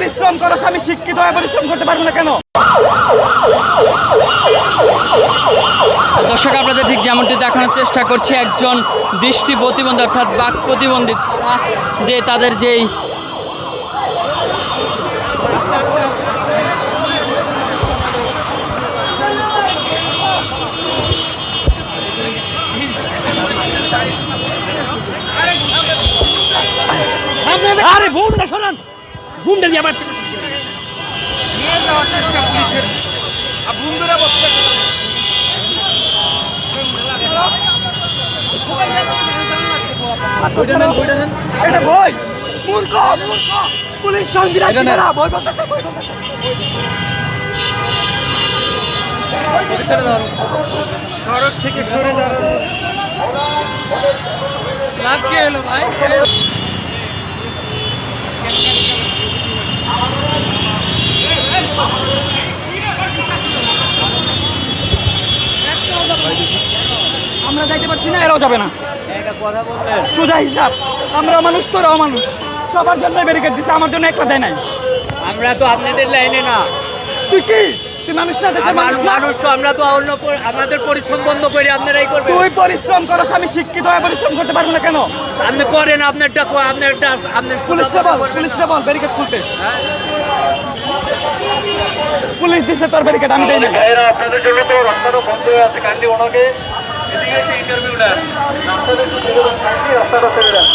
পরিশ্রম করো আমি শিক্ষিত হয়ে পরিশ্রম করতে পারব না কেন? দর্শক আপনাদের ঠিক যেমনটি দেখানোর চেষ্টা করছি একজন দৃষ্টি প্রতিবন্ধী অর্থাৎ বাক প্রতিবন্ধী তারা যে তাদের যেই আরে বোমটা সরান। বোমটা দিয়ে আবার এটা মূর্খ মূর্খ। পুলিশ সংবিধান। সড়ক থেকে সরে দাঁড়ানো লাভ কি হলো ভাই? আমরা যাইতে পারছি না এরাও যাবে না। সোজা হিসাব আমরা মানুষ তোরাও মানুষ। সবার জন্য ব্যারিকেড দিচ্ছে আমার জন্য একটা দেয় নাই। আমরা তো আপনাদের লাইনে না। তুই কি? মানুষ না দেশের মানুষ মানুষ তো আমরা তো অন্য আমাদের পরিশ্রম বন্ধ করে আপনারাই করবেন। তুই পরিশ্রম করো আমি শিক্ষিত হয়ে পরিশ্রম করতে পারব না কেন? আপনি করেন আপনারটা কো- আপনারটা আপনার পুলিশটা বল পুলিশটা বল ব্যারিকেড খুলতে। পুলিশ দিছে তোর ব্যারিকেড আমি দেই না আপনাদের জন্য তো রাস্তাটা বন্ধ হয়ে আছে কান্দি ওনাকে। এদিকে ইন্টারভিউ নেন। রাস্তাটা একটু ছেড়ে দেন কান্দি রাস্তাটা ছেড়ে দেন।